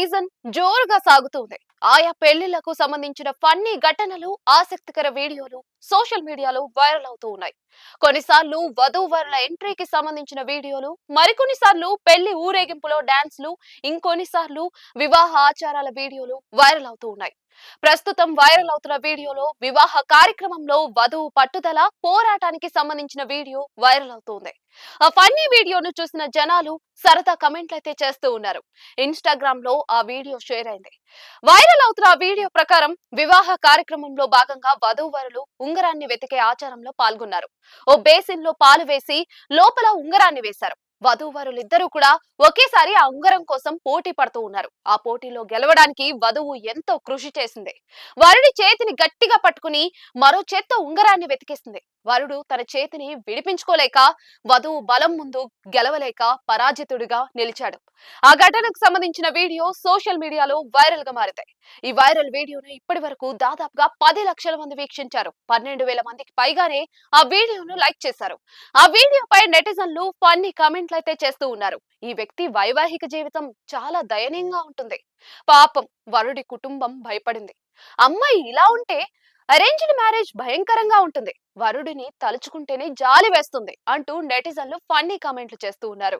Season జోరుగా సాగుతుంది. ఆయా పెళ్ళిళ్ళకు సంబంధించిన ఫన్నీ ఘటనలు ఆసక్తికర వీడియోలు సోషల్ మీడియాలో వైరల్ అవుతూ ఉన్నాయి. కొన్నిసార్లు వధూవరుల ఎంట్రీకి సంబంధించిన వీడియోలు మరికొన్నిసార్లు పెళ్ళి ఊరేగింపులో డాన్స్లు ఇంకొన్నిసార్లు వివాహ ఆచారాల వీడియోలు వైరల్ అవుతూ ఉన్నాయి. ప్రస్తుతం వైరల్ అవుతున్న వీడియోలో వివాహ కార్యక్రమంలో వధువు పట్టుదల పోరాటానికి సంబంధించిన వీడియో వైరల్ అవుతోంది. ఆ ఫన్నీ వీడియోను చూసిన జనాలు సరదా కమెంట్లు అయితే చేస్తూ ఉన్నారు. ఇన్స్టాగ్రామ్లో ఆ వీడియో షేర్ అయింది. వైరల్ అవుతున్న ఆ వీడియో ప్రకారం వివాహ కార్యక్రమంలో భాగంగా వధూవరులు ఉంగరాన్ని వెతికే ఆచారంలో పాల్గొన్నారు. ఓ బేసిన్లో పాలు వేసి లోపల ఉంగరాన్ని వేశారు. వధూవరులిద్దరూ కూడా ఒకేసారి ఆ ఉంగరం కోసం పోటీ పడుతూ ఉన్నారు. ఆ పోటీలో గెలవడానికి వధువు ఎంతో కృషి చేసింది. వరుడి చేతిని గట్టిగా పట్టుకుని మరో చేత్తో ఉంగరాన్ని వెతికేసింది. వరుడు తన చేతిని విడిపించుకోలేక వధువు బలం ముందు గెలవలేక పరాజితుడిగా నిలిచాడు. ఆ ఘటనకు సంబంధించిన వీడియో సోషల్ మీడియాలో వైరల్గా మారింది ఈ వైరల్ వీడియోను ఇప్పటి వరకు దాదాపుగా పది లక్షల మంది వీక్షించారు. పన్నెండు వేల మందికి పైగానే ఆ వీడియోను లైక్ చేశారు. ఆ వీడియోపై నెటిజన్లు ఫన్నీ కామెంట్ అయితే చేస్తూ ఉన్నారు. ఈ వ్యక్తి వైవాహిక జీవితం చాలా దయనీయంగా ఉంటుంది. పాపం వరుడి కుటుంబం భయపడింది. అమ్మాయి ఇలా ఉంటే అరేంజ్డ్ మ్యారేజ్ భయంకరంగా ఉంటుంది. వరుడిని తలుచుకుంటేనే జాలి వేస్తుంది అంటూ నెటిజన్లు ఫన్నీ కామెంట్లు చేస్తూ ఉన్నారు.